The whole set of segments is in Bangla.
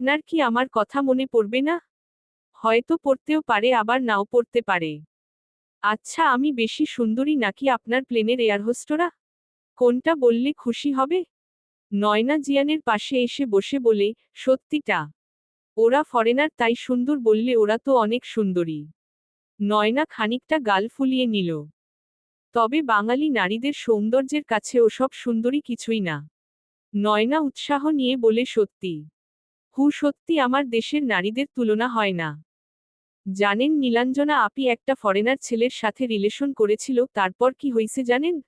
আপনার কি আমার কথা মনে পড়বে না? হয়তো পড়তেও পারে, আবার নাও পড়তে পারে। আচ্ছা আমি বেশি সুন্দরী নাকি আপনার প্লেনের এয়ার হোস্টরা কোনটা বললে খুশি হবে? নয়না জিয়ানের পাশে এসে বসে বলে, সত্যিটা। ওরা ফরেনার, তাই সুন্দর বললে ওরা তো অনেক সুন্দরী। নয়না খানিকটা গাল ফুলিয়ে নিল। তবে বাঙালি নারীদের সৌন্দর্যের কাছে ওসব সুন্দরী কিছুই না। নয়না উৎসাহ নিয়ে বলে, সত্যি। হু সত্যি আমার দেশের নারীদের তুলনা হয় না। জানেন নীলাঞ্জনা আপি একটা ফরেনার ছেলের সাথে রিলেশন করেছিল, তারপর কি হইছে জানেন?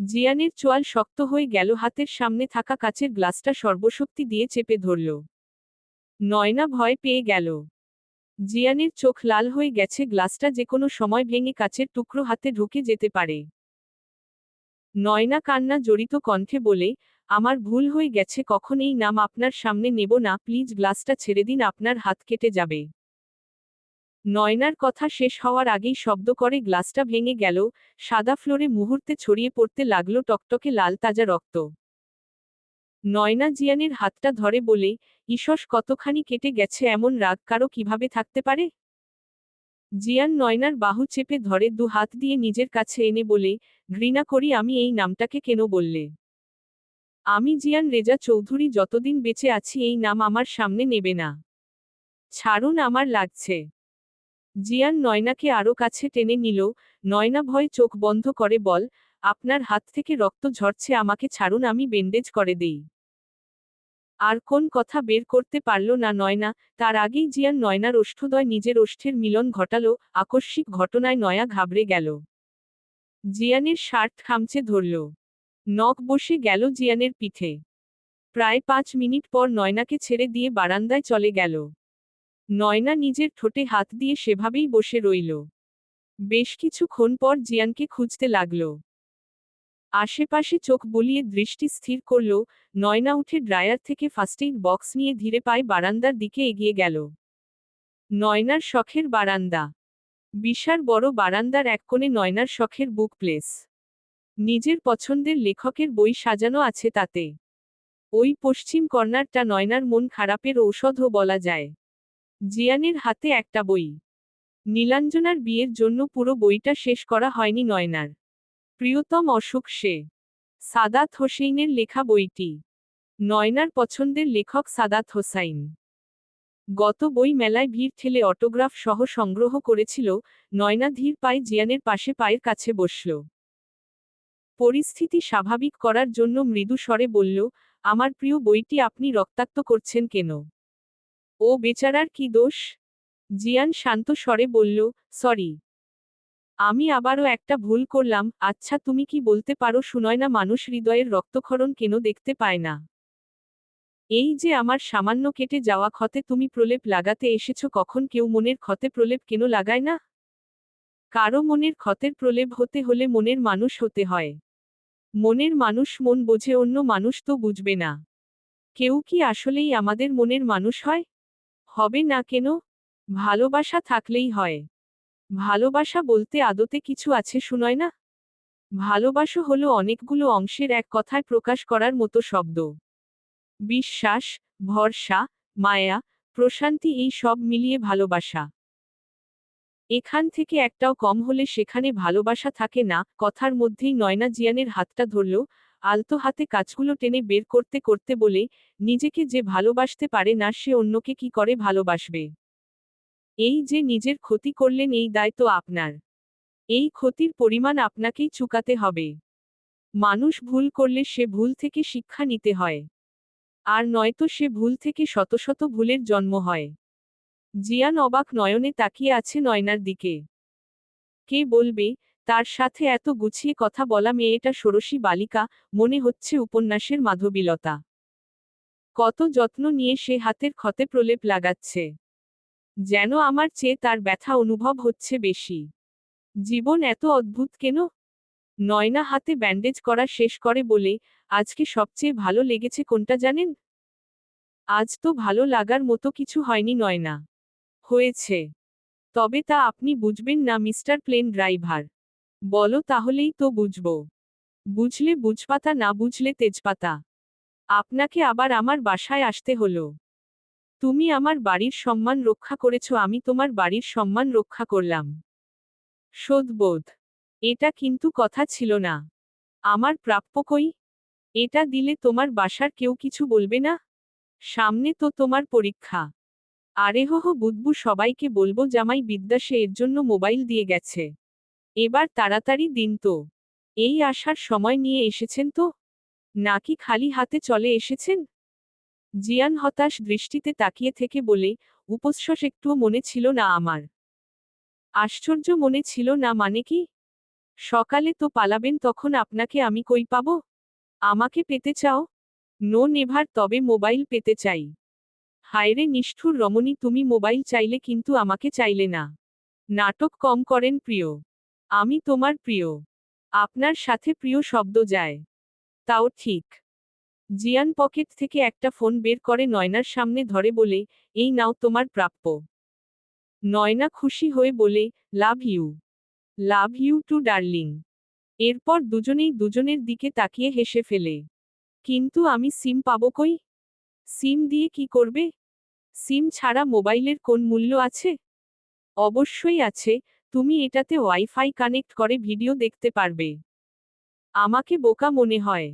জিয়ানের চোয়াল শক্ত হয়ে গেল, হাতের সামনে থাকা কাচের গ্লাসটা সর্বশক্তি দিয়ে চেপে ধরল। নয়না ভয় পেয়ে গেল। জিয়ানের চোখ লাল হয়ে গেছে, গ্লাসটা যে কোনো সময় ভেঙে কাচের টুকরো হাতে ঢুকে যেতে পারে। নয়না কান্না জড়িত কণ্ঠে বলে আমার ভুল হয়ে গেছে কখন এই নাম আপনার সামনে নেব না, প্লিজ গ্লাসটা ছেড়ে দিন, আপনার হাত কেটে যাবে। নয়নার কথা শেষ হওয়ার আগেই শব্দ করে, গ্লাসটা ভেঙে গেল, সাদা ফ্লোরে মুহূর্তে ছড়িয়ে পড়তে লাগল টকটকে লাল তাজা রক্ত। নয়না জিয়ানের হাতটা ধরে বলে ঈশস কতখানি কেটে গেছে, এমন রাগ কারও কীভাবে থাকতে পারে? জিয়ান নয়নার বাহু চেপে ধরে, দু হাত দিয়ে নিজের কাছে এনে বলে, ঘৃণা করি আমি এই নামটাকে কেন বললে? আমি জিয়ান রেজা চৌধুরী যতদিন বেঁচে আছি, এই নাম আমার সামনে নেবে না। ছাড়ুন, আমার লাগছে। জিয়ান নয়নাকে আরও কাছে টেনে নিল, নয়না ভয় চোখ বন্ধ করে বল, আপনার হাত থেকে রক্ত ঝরছে, আমাকে ছাড়ুন, আমি বেন্ডেজ করে দেই। আর কোন কথা বের করতে পারল না নয়না, তার আগেই জিয়ান নয়নার ওষ্ঠদয় নিজের ওষ্ঠের মিলন ঘটালো, আকস্মিক ঘটনায় নয়া ঘাবড়ে গেল। জিয়ানের শার্ট খামচে ধরল। নখ বসে গেল জিয়ানের পিঠে। প্রায় পাঁচ মিনিট পর নয়নাকে ছেড়ে দিয়ে বারান্দায় চলে গেল। নয়না নিজের ঠোঁটে হাত দিয়ে সেভাবেই বসে রইল। বেশ কিছুক্ষণ পর জিয়ানকে খুঁজতে লাগল। আশেপাশে চোখ বুলিয়ে দৃষ্টি স্থির করল, নয়না উঠে ড্রায়ার থেকে ফার্স্টেইড বক্স নিয়ে ধীরে পায়ে বারান্দার দিকে এগিয়ে গেল। নয়নার শখের বারান্দা। বিশার বড় বারান্দার এক কোণে নয়নার শখের বুক প্লেস। নিজের পছন্দের লেখকের বই সাজানো আছে তাতে। ওই পশ্চিম কর্নারটা নয়নার মন খারাপের ঔষধও বলা যায়। জিয়ানের হাতে একটা বই। নীলাঞ্জনার বিয়ের জন্য পুরো বইটা শেষ করা হয়নি নয়নার। প্রিয়তম অসুখ সে। সাদাত হোসেইনের লেখা বইটি। নয়নার পছন্দের লেখক সাদাত হোসাইন। গত বই মেলায় ভিড় ঠেলে অটোগ্রাফ সহ সংগ্রহ করেছিল, নয়না ধীর পায়ে জিয়ানের পাশে পায়ের কাছে বসল। পরিস্থিতি স্বাভাবিক করার জন্য মৃদু স্বরে বলল, আমার প্রিয় বইটি আপনি রক্তাক্ত করছেন কেন? ও বেচারার কি দোষ? জিয়ান শান্ত স্বরে বলল, সরি। আমি আবারও একটা ভুল করলাম আচ্ছা তুমি কি বলতে পারো শুনয় না মানুষ হৃদয়ের রক্তক্ষরণ কেন দেখতে পায় না? এই যে আমার সামান্য কেটে যাওয়া ক্ষতে তুমি প্রলেপ লাগাতে এসেছ, কখন কেউ মনের ক্ষতে প্রলেপ কেন লাগায় না? কারও মনের ক্ষতের প্রলেপ হতে হলে মনের মানুষ হতে হয়। মনের মানুষ মন বোঝে, অন্য মানুষ তো বুঝবে না। কেউ কি আসলেই আমাদের মনের মানুষ হয়? হবে না কেন? ভালোবাসা থাকলেই হয়। ভালোবাসা বলতে আদতে কিছু আছে শুনয় না? ভালোবাসা হলো অনেকগুলো অংশের এক কথায় প্রকাশ করার মতো শব্দ। বিশ্বাস, ভরসা, মায়া, প্রশান্তি এই সব মিলিয়ে ভালোবাসা। এখান থেকে একটাও কম হলে সেখানে ভালোবাসা থাকে না, কথার মধ্যেই নয়না জিয়ানের হাতটা ধরল, আলতো হাতে কাজগুলো টেনে বের করতে করতে বলে, নিজেকে যে ভালোবাসতে পারে না সে অন্যকে কি করে ভালোবাসবে? এই যে নিজের ক্ষতি করলেন এই দায়িত্ব আপনার। এই ক্ষতির পরিমাণ আপনাকেই চুকাতে হবে। মানুষ ভুল করলে সে ভুল থেকে শিক্ষা নিতে হয়। আর নয়তো সে ভুল থেকে শত শত ভুলের জন্ম হয়। জিয়ান অবাক নয়নে তাকিয়ে আছে নয়নার দিকে। কে বলবে? তার সাথে এত গুছিয়ে কথা বলা মেয়েটা ষোড়শী বালিকা, মনে হচ্ছে উপন্যাসের মাধবীলতা। কত যত্ন নিয়ে সে হাতের ক্ষতে প্রলেপ লাগাচ্ছে। যেন আমার চেয়ে তার ব্যথা অনুভব হচ্ছে বেশি। জীবন এত অদ্ভুত কেন? নয়না হাতে ব্যান্ডেজ করা শেষ করে বলে, আজকে সবচেয়ে ভালো লেগেছে কোনটা জানেন? আজ তো ভালো লাগার মতো কিছু হয়নি নয়না। হয়েছে। তবে তা আপনি বুঝবেন না, মিস্টার প্লেন ড্রাইভার। বলো, তাহলেই তো বুঝব। বুঝলে বুঝপাতা, না বুঝলে তেজপাতা। আপনাকে আবার আমার বাসায় আসতে হলো। তুমি আমার বাড়ির সম্মান রক্ষা করেছ, আমি তোমার বাড়ির সম্মান রক্ষা করলাম। শোধবোধ। এটা কিন্তু কথা ছিল না। আমার প্রাপ্য কই? এটা দিলে তোমার বাসার কেউ কিছু বলবে না? সামনে তো তোমার পরীক্ষা। আরে হো হো বুদবু সবাইকে বলব, জামাই বিদ্যা সে এর জন্য মোবাইল দিয়ে গেছে। এবার তাড়াতাড়ি দিন তো। এই আসার সময় নিয়ে এসেছেন তো? নাকি খালি হাতে চলে এসেছেন? জিয়ান হতাশ দৃষ্টিতে তাকিয়ে থেকে বলে উপস্বস একটুও মনে ছিল না আমার। আশ্চর্য মনে ছিল না মানে কি? সকালে তো পালাবেন, তখন আপনাকে আমি কই পাব? আমাকে পেতে চাও? নো নেভার, তবে মোবাইল পেতে চাই। হায়রে নিষ্ঠুর রমণী, তুমি মোবাইল চাইলে কিন্তু আমাকে চাইলে না। নাটক কম করেন প্রিয়। আমি তোমার প্রিয়। আপনার সাথে প্রিয় শব্দ যায়। তাও ঠিক। জিয়ান পকেট থেকে একটা ফোন বের করে নয়নার সামনে ধরে বলে, এই নাও তোমার প্রাপ্য। নয়না খুশি হয়ে বলে, love you. Love you too darling. এরপর দুজনেই দুজনের দিকে তাকিয়ে হেসে ফেলে, কিন্তু আমি সিম পাবো কই? সিম দিয়ে কি করবে? সিম ছাড়া মোবাইলের কোন মূল্য আছে? অবশ্যই আছে, তুমি এটাতে ওয়াইফাই কানেক্ট করে ভিডিও দেখতে পারবে। আমাকে বোকা মনে হয়।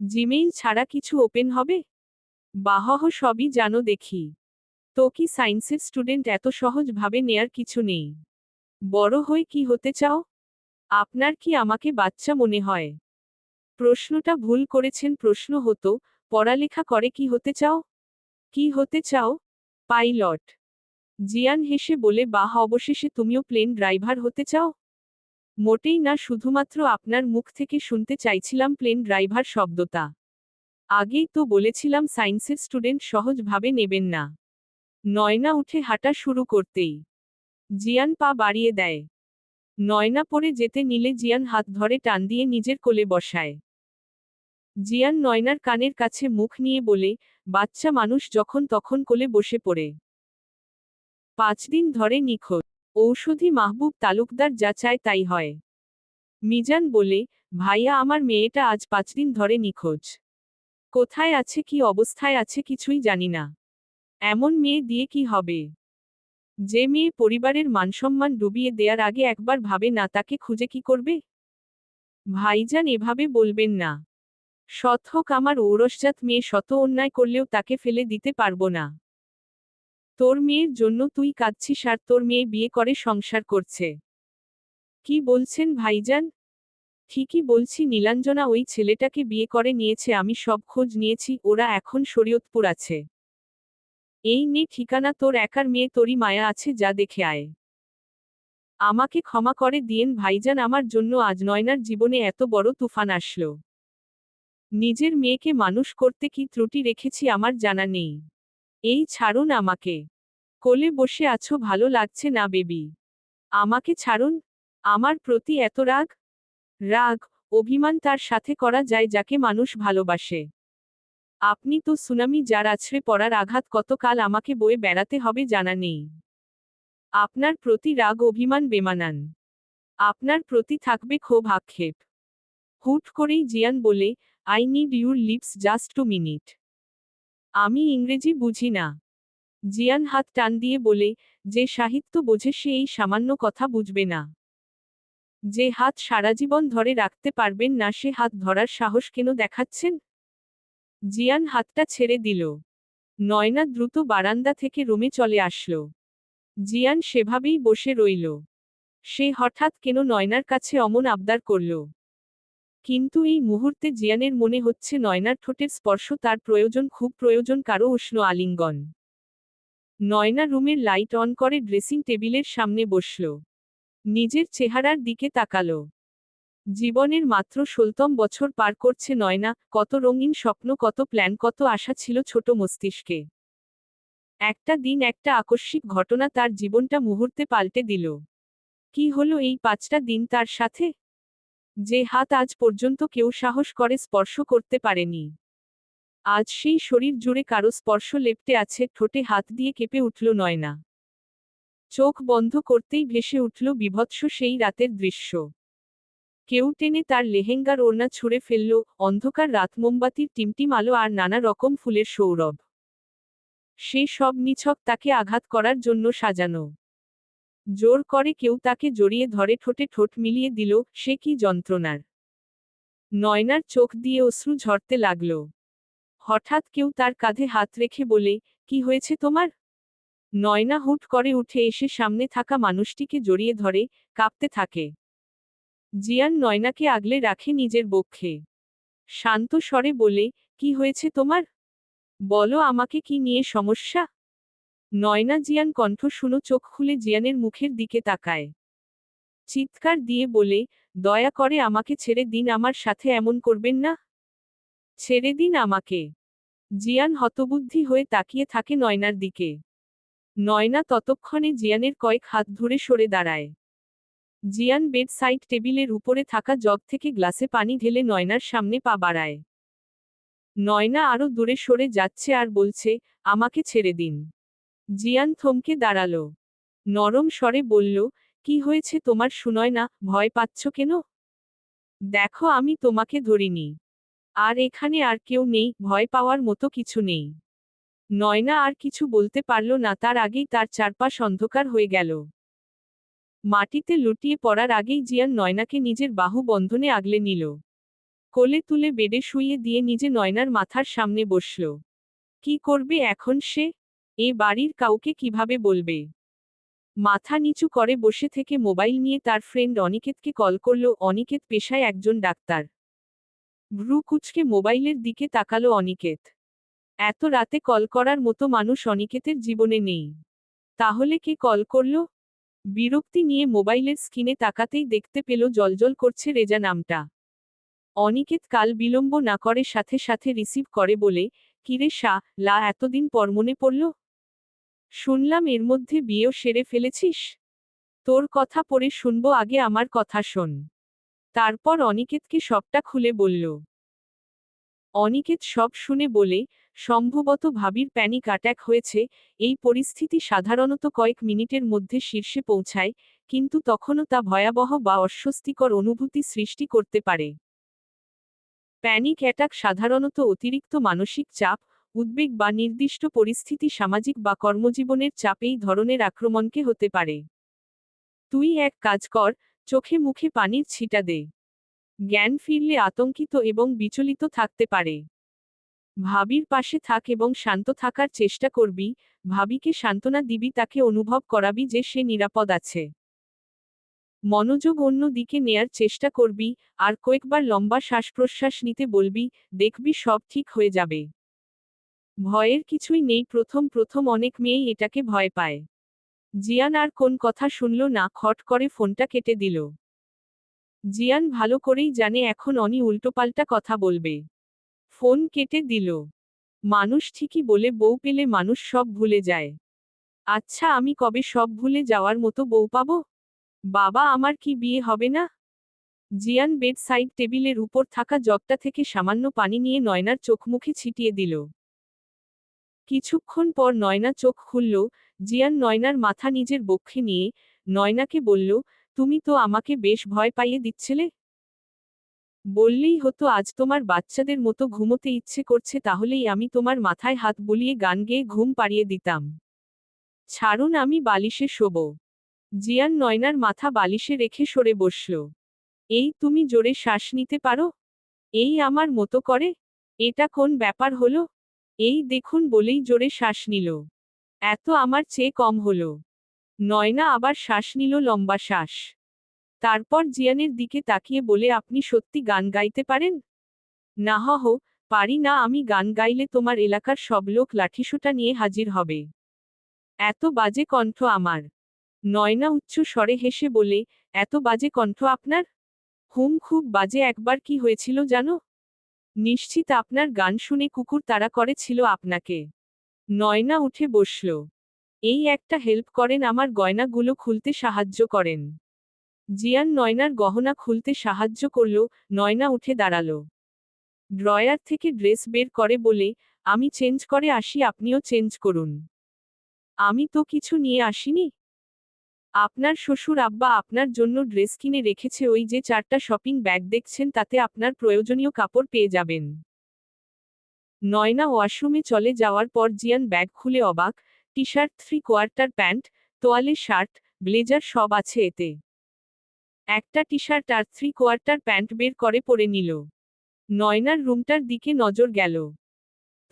জিমেইল ছাড়া কিছু ওপেন হবে? বাহহ, সবই জানো দেখি। তো কি সায়েন্সের স্টুডেন্ট এত সহজভাবে নেয়ার কিছু নেই? বড় হয়ে কি হতে চাও? আপনার কি আমাকে বাচ্চা মনে হয়? প্রশ্নটা ভুল করেছেন প্রশ্ন হতো, পড়ালেখা করে কি হতে চাও? কি হতে চাও? পাইলট। জিয়ান হেসে বলে, বাহ, অবশেষে তুমিও প্লেন ড্রাইভার হতে চাও? মোটেই না, শুধুমাত্র আপনার মুখ থেকে শুনতে চাইছিলাম প্লেন ড্রাইভার শব্দটা। আগেই তো বলেছিলাম সায়েন্সের স্টুডেন্ট সহজভাবে নেবেন না। নয়না উঠে হাঁটা শুরু করতেই জিয়ান পা বাড়িয়ে দেয়। নয়না পরে যেতে নিলে জিয়ান হাত ধরে টান দিয়ে নিজের কোলে বসায়। জিয়ান নয়নার কানের কাছে মুখ নিয়ে বলে, বাচ্চা মানুষ যখন তখন কোলে বসে পড়ে। পাঁচ দিন ধরে নিখোঁজ। ঔষধি মাহবুব তালুকদার যা চায় তাই হয়। মিজান বলে, ভাইয়া, আমার মেয়েটা আজ পাঁচ দিন ধরে নিখোঁজ। কোথায় আছে, কি অবস্থায় আছে কিছুই জানি না। এমন মেয়ে দিয়ে কি হবে? যে মেয়ে পরিবারের মানসম্মান ডুবিয়ে দেয়ার আগে একবার ভাবে না, তাকে খুঁজে কি করবে? ভাইজান এভাবে বলবেন না। সৎ হোক আমার ঔরসজাত মেয়ে শত অন্যায় করলেও তাকে ফেলে দিতে পারব না। তোর মেয়ের জন্য তুই কাঁদছিস আর তোর মেয়ে বিয়ে করে সংসার করছে। কি বলছেন ভাইজান? ঠিকই বলছি নীলাঞ্জনা ওই ছেলেটাকে বিয়ে করে নিয়েছে, আমি সব খোঁজ নিয়েছি, ওরা এখন শরীয়তপুর আছে। এই নে ঠিকানা, তোর একার মেয়ে তোরই মায়া আছে, যা দেখে আয়। আমাকে ক্ষমা করে দিয়েন ভাইজান, আমার জন্য আজ নয়নার জীবনে এত বড় তুফান আসলো। নিজের মেয়েকে মানুষ করতে কি ত্রুটি রেখেছি আমার জানা নেই। এই ছাড়ুন আমাকে। কোলে বসে আছো, ভালো লাগছে না বেবি। আমাকে ছাড়ুন। আমার প্রতি এত রাগ? রাগ, অভিমান তার সাথে করা যায় যাকে মানুষ ভালোবাসে। আপনি তো সুনামি যার আছড়ে পড়ার আঘাত কতকাল আমাকে বয়ে বেড়াতে হবে জানা নেই। আপনার প্রতি রাগ, অভিমান বেমানান। আপনার প্রতি থাকবে ক্ষোভ, আক্ষেপ। হুট করেই জিয়ান বলে I need your lips just two minute আমি ইংরেজি বুঝি না। জিয়ান হাত টান দিয়ে বলে, যে সাহিত্য বোঝে সে এই সামান্য কথা বুঝবে না। যে হাত সারা জীবন ধরে রাখতে পারবেন না, সে হাত ধরার সাহস কেন দেখাচ্ছেন? জিয়ান হাতটা ছেড়ে দিল। নয়না দ্রুত বারান্দা থেকে রুমে চলে আসলো। জিয়ান সেভাবেই বসে রইল। সে হঠাৎ কেন নয়নার কাছে অমন আবদার করল। কিন্তু এই মুহূর্তে জিয়ানের মনে হচ্ছে নয়নার ঠোঁটের স্পর্শ, তার প্রয়োজন খুব প্রয়োজন কারও উষ্ণ আলিঙ্গন। নয়না রুমের লাইট অন করে ড্রেসিং টেবিলের সামনে বসল। নিজের চেহারার দিকে তাকাল। জীবনের মাত্র ষোলতম বছর পার করছে নয়না, কত রঙিন স্বপ্ন, কত প্ল্যান, কত আশা ছিল ছোট মস্তিষ্কে। একটা দিন একটা আকস্মিক ঘটনা তার জীবনটা মুহূর্তে পাল্টে দিল। কি হলো এই পাঁচটা দিন তার সাথে? যে হাত আজ পর্যন্ত কেউ সাহস করে স্পর্শ করতে পারেনি। আজ সেই শরীর জুড়ে কারও স্পর্শ লেপটে আছে, ঠোঁটে হাত দিয়ে কেঁপে উঠল নয়না। চোখ বন্ধ করতেই ভেসে উঠল বিভৎস সেই রাতের দৃশ্য। কেউ টেনে তার লেহেঙ্গার ওড়না ছুঁড়ে ফেলল, অন্ধকার রাত মোমবাতির টিমটিম আলো আর নানা রকম ফুলের সৌরভ। সে সব নিছক তাকে আঘাত করার জন্য সাজানো। জোর করে কেউ তাকে জড়িয়ে ধরে ঠোঁটে ঠোঁট মিলিয়ে দিল, সে কি যন্ত্রণার? নয়নার চোখ দিয়ে অশ্রু ঝরতে লাগল। হঠাৎ কেউ তার কাঁধে হাত রেখে বলে, কি হয়েছে তোমার? নয়না হুট করে উঠে এসে সামনে থাকা মানুষটিকে জড়িয়ে ধরে, কাঁপতে থাকে। জিয়ান নয়নাকে আগলে রাখে নিজের বক্ষে। শান্ত স্বরে বলে, কি হয়েছে তোমার? বলো আমাকে কি নিয়ে সমস্যা? নয়না জিয়ান কণ্ঠ শুনো, চোখ খুলে জিয়ানের মুখের দিকে তাকায়। চিৎকার দিয়ে বলে, দয়া করে আমাকে ছেড়ে দিন, আমার সাথে এমন করবেন না? ছেড়ে দিন আমাকে? জিয়ান হতবুদ্ধি হয়ে তাকিয়ে থাকে নয়নার দিকে। নয়না ততক্ষণে জিয়ানের কয়েক হাত ধরে সরে দাঁড়ায়। জিয়ান বেড সাইড টেবিলের উপরে থাকা জগ থেকে গ্লাসে পানি ঢেলে নয়নার সামনে পা বাড়ায়। নয়না আরও দূরে সরে যাচ্ছে আর বলছে, আমাকে ছেড়ে দিন। জিয়ান থমকে দাঁড়াল। নরম স্বরে বলল, কি হয়েছে তোমার শুনয় না ভয় পাচ্ছ কেন? দেখো, আমি তোমাকে ধরিনি। আর এখানে আর কেউ নেই, ভয় পাওয়ার মতো কিছু নেই। নয়না আর কিছু বলতে পারল না, তার আগেই তার চারপাশ অন্ধকার হয়ে গেল। মাটিতে লুটিয়ে পড়ার আগেই জিয়ান নয়নাকে নিজের বাহু বন্ধনে আগলে নিল। কোলে তুলে বেডে শুইয়ে দিয়ে নিজে নয়নার মাথার সামনে বসল। কি করবে এখন সে? এ বাড়ির কাউকে কীভাবে বলবে? মাথা নিচু করে বসে থেকে মোবাইল নিয়ে তার ফ্রেন্ড অনিকেতকে কল করল। অনিকেত পেশায় একজন ডাক্তার। ভ্রু কুচকে মোবাইলের দিকে তাকালো অনিকেত। এত রাতে কল করার মতো মানুষ অনিকেতের জীবনে নেই। তাহলে কে কল করল? বিরক্তি নিয়ে মোবাইলের স্ক্রিনে তাকাতেই দেখতে পেল জলজল করছে রেজা নামটা। অনিকেত কাল বিলম্ব না করে সাথে সাথে রিসিভ করে বলে, কিরে শাহ লা, এতদিন পর মনে পড়ল? শুনলাম এর মধ্যে বিয়েও সেরে ফেলেছিস? তোর কথা পড়ে শুনব, আগে আমার কথা শোন। তারপর অনিকেতকে সবটা খুলে বলল। অনিকেত সব শুনে বলে, সম্ভবত ভাবির প্যানিক অ্যাট্যাক হয়েছে, এই পরিস্থিতি সাধারণত কয়েক মিনিটের মধ্যে শীর্ষে পৌঁছায়, কিন্তু তখনও তা ভয়াবহ বা অস্বস্তিকর অনুভূতি সৃষ্টি করতে পারে। প্যানিক অ্যাটাক সাধারণত অতিরিক্ত মানসিক চাপ উদ্বেগ বা নির্দিষ্ট পরিস্থিতি সামাজিক বা কর্মজীবনের চাপেই ধরনের আক্রমণকে হতে পারে। তুই এক, কাজ কর, চোখে মুখে পানির ছিটা দে। জ্ঞান ফিরলে আতঙ্কিত এবং বিচলিত থাকতে পারে। ভাবির পাশে থাক এবং শান্ত থাকার চেষ্টা করবি, ভাবিকে সান্ত্বনা দিবি, তাকে অনুভব করাবি যে সে নিরাপদ আছে। মনোযোগ অন্য দিকে নেয়ার চেষ্টা করবি, আর কয়েকবার লম্বা শ্বাস প্রশ্বাস নিতে বলবি, দেখবি সব ঠিক হয়ে যাবে। ভয়ের কিছুই নেই, প্রথম প্রথম অনেক মেয়েই এটাকে ভয় পায়। জিয়ান আর কোন কথা শুনল না, খট করে ফোনটা কেটে দিল। জিয়ান ভালো করেই জানে এখন অনি উল্টোপাল্টা কথা বলবে। ফোন কেটে দিল। মানুষ ঠিকই বলে বউ পেলে মানুষ সব ভুলে যায়। আচ্ছা আমি কবে সব ভুলে যাওয়ার মতো বউ পাব? বাবা, আমার কি বিয়ে হবে না? জিয়ান বেড সাইড টেবিলের উপর থাকা জগটা থেকে সামান্য পানি নিয়ে নয়নার চোখ মুখে ছিটিয়ে দিল। কিছুক্ষণ পর নয়না চোখ খুলল, জিয়ান নয়নার মাথা নিজের বক্ষে নিয়ে নয়নাকে বলল, তুমি তো আমাকে বেশ ভয় পাইয়ে দিচ্ছিলে? বললেই হতো, আজ তোমার বাচ্চাদের মতো ঘুমোতে ইচ্ছে করছে, তাহলেই আমি তোমার মাথায় হাত বুলিয়ে গান গেয়ে ঘুম পাড়িয়ে দিতাম। ছাড়ুন, আমি বালিশে শোব। জিয়ান নয়নার মাথা বালিশে রেখে সরে বসল। এই তুমি জোরে শ্বাস নিতে পারো? এই আমার মতো করে? এটা কোন ব্যাপার হলো? এই দেখুন বলেই জোরে শ্বাস নিল। এত আমার চেয়ে কম হল। নয়না আবার শ্বাস নিল লম্বা শ্বাস। তারপর জিয়ানের দিকে তাকিয়ে বলে, আপনি সত্যি গান গাইতে পারেন? না হহ পারি না, আমি গান গাইলে তোমার এলাকার সব লোক লাঠিসোটা নিয়ে হাজির হবে। এত বাজে কণ্ঠ আমার। নয়না উচ্চ স্বরে হেসে বলে, এত বাজে কণ্ঠ আপনার? হুম, খুব বাজে, একবার কি হয়েছিল জানো? নিশ্চিত আপনার গান শুনে কুকুর তাড়া করেছিল আপনাকে। নয়না উঠে বসল। এই একটা হেল্প করেন আমার গয়নাগুলো খুলতে সাহায্য করেন। জিয়ান নয়নার গহনা খুলতে সাহায্য করল, নয়না উঠে দাঁড়াল। ড্রয়ার থেকে ড্রেস বের করে বলে, আমি চেঞ্জ করে আসি, আপনিও চেঞ্জ করুন। আমি তো কিছু নিয়ে আসিনি। আপনার শ্বশুর আব্বা আপনার জন্য ড্রেস কিনে রেখেছে ওই যে চারটা শপিং ব্যাগ দেখছেন, তাতে আপনার প্রয়োজনীয় কাপড় পেয়ে যাবেন। নয়না ওয়াশরুমে চলে যাওয়ার পর জিয়ান ব্যাগ খুলে অবাক T shirt three quarter pant, তোয়ালে শার্ট, ব্লেজার সব আছে এতে। একটা টি শার্ট আর থ্রি কোয়ার্টার প্যান্ট বের করে পরে নিল। নয়নার রুমটার দিকে নজর গেল।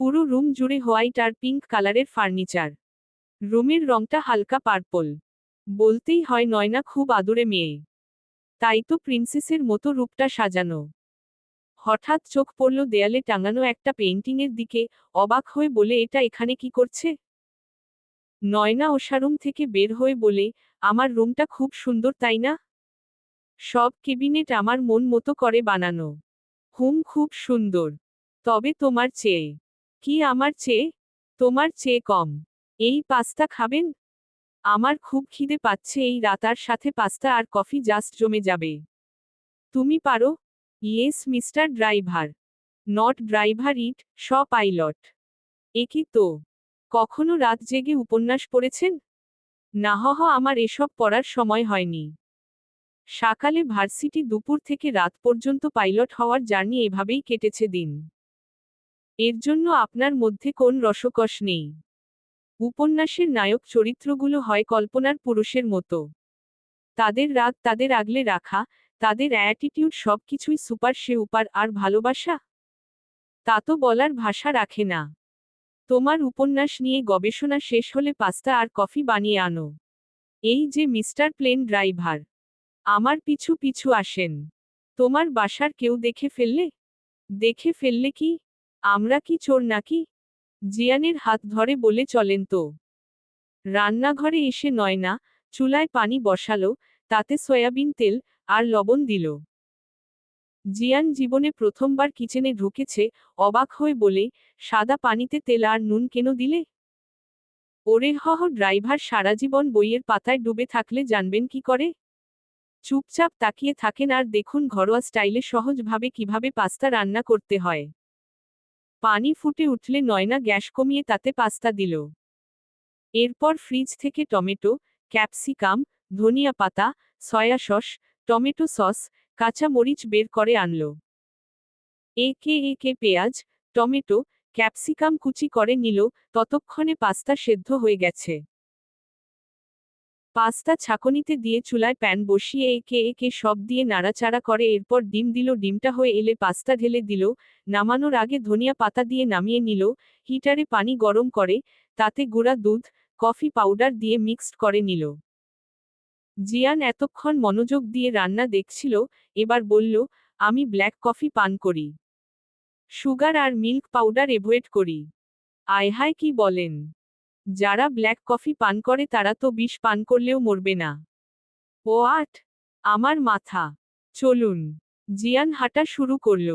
পুরো রুম জুড়ে হোয়াইট আর পিঙ্ক কালারের ফার্নিচার। রুমের রংটা হালকা পার্পল। বলতেই হয় নয়না খুব আদরে মেয়ে। তাই তো প্রিন্সেসের মতো রূপটা সাজানো। হঠাৎ চোখ পড়ল দেয়ালে টাঙানো একটা পেইন্টিংয়ের দিকে, অবাক হয়ে বলে, এটা এখানে কি করছে? নয়না ওষারুম থেকে বের হয়ে বলে, আমার রুমটা খুব সুন্দর, তাই না? সব কেবিনেট আমার মন মতো করে বানানো। হুম, খুব সুন্দর। তবে তোমার চেয়ে। কি আমার চেয়ে? তোমার চেয়ে কম। এই পাস্তা খাবেন? আমার খুব খিদে পাচ্ছে এই রাতার সাথে পাস্তা আর কফি জাস্ট জমে যাবে। তুমি পারো? Yes mister driver. Not driver it's pilot. একই তো? কখনো রাত জেগে উপন্যাস পড়েছেন? না হ হ, আমার এসব পড়ার সময় হয়নি। সকালে ভার্সিটি দুপুর থেকে রাত পর্যন্ত পাইলট হওয়ার জার্নি এভাবেই কেটেছে দিন। এর জন্য আপনার মধ্যে কোন রসকস নেই। উপন্যাসের নায়ক চরিত্রগুলো হয় কল্পনার পুরুষের মতো। তাদের রাগ, তাদের আগলে রাখা, তাদের অ্যাটিটিউড সবকিছুই সুপার সে উপার, আর ভালোবাসা? তা তো বলার ভাষা রাখে না। তোমার উপন্যাস নিয়ে গবেষণা শেষ হলে পাস্তা আর কফি বানিয়ে আনো। এই যে মিস্টার প্লেন ড্রাইভার, আমার পিছু পিছু আসেন। তোমার বাসার কেউ দেখে ফেললে? দেখে ফেললে কি? আমরা কি চোর নাকি? জিয়ানের হাত ধরে বলে চলেন তো। রান্নাঘরে এসে নয়না চুলায় পানি বসালো, তাতে সয়াবিন তেল আর লবণ দিল। জিয়ান জীবনে প্রথমবার কিচেনে ঢুকেছে, অবাক হয়ে বলে, সাদা পানিতে তেল আর নুন কেন দিলে? ওরে হহ ড্রাইভার সারা জীবন বইয়ের পাতায় ডুবে থাকলে জানবেন কি করে? চুপচাপ তাকিয়ে থাকেন আর দেখুন ঘরোয়া স্টাইলে সহজভাবে কীভাবে পাস্তা রান্না করতে হয়। পানি ফুটে উঠলে নয়না গ্যাস কমিয়ে তাতে পাস্তা দিল। এরপর ফ্রিজ থেকে টমেটো, ক্যাপসিকাম, ধনিয়া পাতা, সয়া সস, টমেটো সস, কাঁচা মরিচ বের করে আনল। একে একে পেঁয়াজ, টমেটো, ক্যাপসিকাম কুচি করে নিল, ততক্ষণে পাস্তা সেদ্ধ হয়ে গেছে। পাস্তা ছাকনিতে দিয়ে চুলায় প্যান বসিয়ে একে একে সব দিয়ে নাড়াচাড়া করে এরপর ডিম দিল, ডিমটা হয়ে এলে পাস্তা ঢেলে দিল, নামানোর আগে ধনিয়া পাতা দিয়ে নামিয়ে নিল, হিটারে পানি গরম করে, তাতে গুঁড়া দুধ, কফি পাউডার দিয়ে মিক্সড করে নিল। জিয়ান এতক্ষণ মনোযোগ দিয়ে রান্না দেখছিল, এবার বলল, আমি ব্ল্যাক কফি পান করি। সুগার আর মিল্ক পাউডার এভয়েড করি। আয় হায়, কি বলেন? যারা ব্ল্যাক কফি পান করে তারা তো বিষ পান করলেও মরবে না। ও আট, আমার মাথা। চলুন, জিয়ান হাঁটা শুরু করল।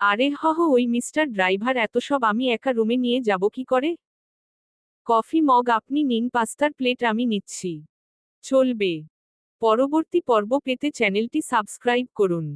আরে হহ ওই মিস্টার ড্রাইভার, এত সব আমি একা রুমে নিয়ে যাব কি করে? কফি মগ, আপনি নিন, পাস্তার প্লেট আমি নিচ্ছি। চলবে। পরবর্তী পর্ব পেতে চ্যানেলটি সাবস্ক্রাইব করুন।